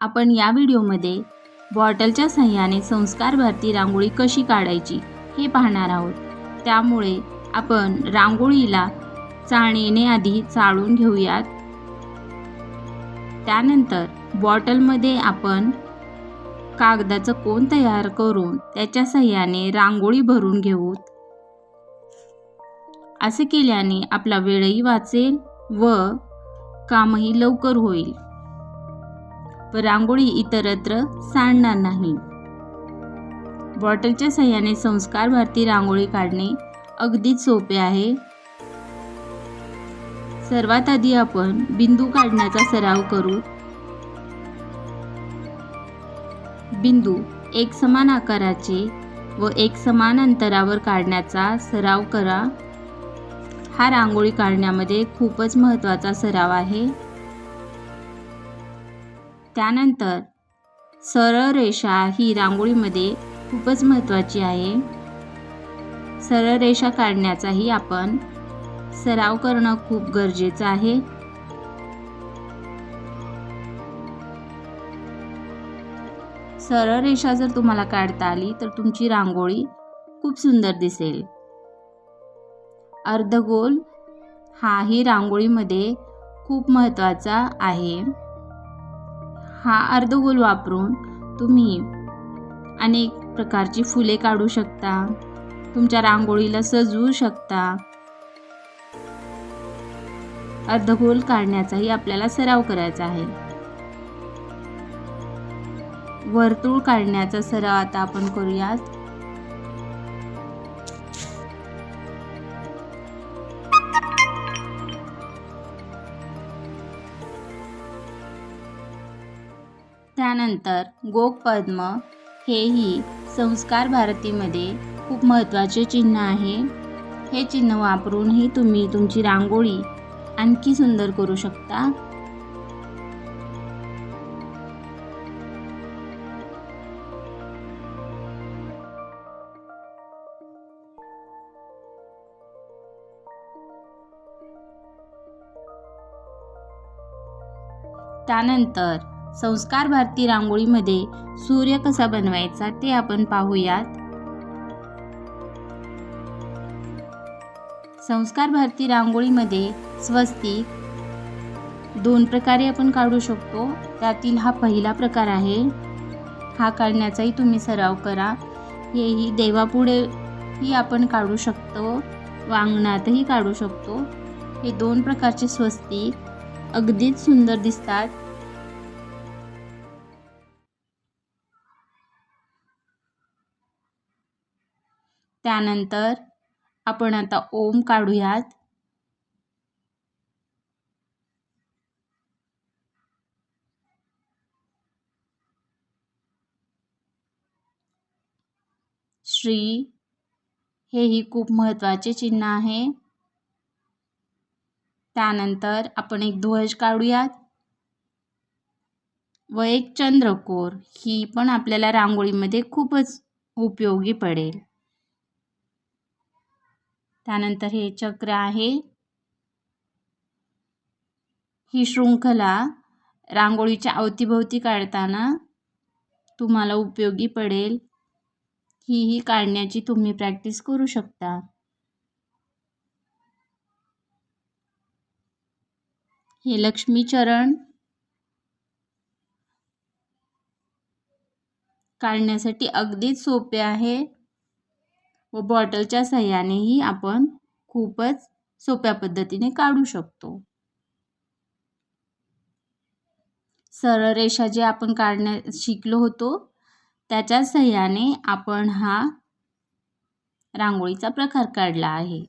आपण या व्हिडिओमध्ये बॉटलच्या सहाय्याने संस्कार भारती रांगोळी कशी काढायची हे पाहणार आहोत. त्यामुळे आपण रांगोळीला चाळणीने आधी चाळून घेऊयात. त्यानंतर बॉटलमध्ये आपण कागदाचं कोन तयार करून त्याच्या सहाय्याने रांगोळी भरून घेऊ असे केल्याने आपला वेळही वाचेल व कामही लवकर होईल. व रांगोळी इतरत्र सांडणार नाही. बॉटलच्या सहाय्याने संस्कार भारती रांगोळी काढणे अगदीच सोपे आहे. सर्वात आधी आपण बिंदू काढण्याचा सराव करू. बिंदू एक समान आकाराचे व एक समान अंतरावर काढण्याचा सराव करा. हा रांगोळी काढण्यामध्ये खूपच महत्त्वाचा सराव आहे. त्यानंतर सरळ रेषा ही रांगोळीमध्ये खूपच महत्त्वाची आहे. सरळ रेषा काढण्याचाही आपण सराव करणं खूप गरजेचं आहे. सरळ रेषा जर तुम्हाला काढता आली तर तुमची रांगोळी खूप सुंदर दिसेल. अर्धगोल हाही रांगोळीमध्ये खूप महत्त्वाचा आहे. हा अर्धगोल वापरून तुम्ही अनेक प्रकारची फुले काढू शकता. तुमच्या रांगोळीला सजवू शकता. अर्धगोल काढण्याचाही आपल्याला सराव करायचा आहे. वर्तुळ काढण्याचा सराव आता आपण करूयात. त्यानंतर गोपद्म हेही संस्कार भारतीमध्ये खूप महत्त्वाचे चिन्ह आहे. हे चिन्ह वापरूनही तुम्ही तुमची रांगोळी आणखी सुंदर करू शकता. त्यानंतर संस्कार भारती रांगोळीमध्ये सूर्य कसा बनवायचा ते आपण पाहूयात. संस्कार भारती रांगोळीमध्ये स्वस्तिक दोन प्रकारे आपण काढू शकतो. त्यातील हा पहिला प्रकार आहे. हा काढण्याचाही तुम्ही सराव करा. हेही देवापुढेही आपण काढू शकतो. वांगणातही काढू शकतो. हे दोन प्रकारचे स्वस्तिक अगदीच सुंदर दिसतात. त्यानंतर आपण आता ओम काढूयात. श्री हेही खूप महत्त्वाचे चिन्ह आहे. त्यानंतर आपण एक ध्वज काढूयात. व एक चंद्रकोर ही पण आपल्याला रांगोळीमध्ये खूपच उपयोगी पडेल. त्यानंतर हे चक्र आहे. ही शृंखला रांगोळीच्या अवतीभोवती काढताना तुम्हाला उपयोगी पडेल. ही ही काढण्याची तुम्ही प्रॅक्टिस करू शकता. हे लक्ष्मीचरण काढण्यासाठी अगदीच सोपे आहे. व बॉटलच्या सहाय्यानेही आपण खूपच सोप्या पद्धतीने काढू शकतो. सरळ रेषा जे आपण काढण्या शिकलो होतो त्याच्या सहाय्याने आपण हा रांगोळीचा प्रकार काढला आहे.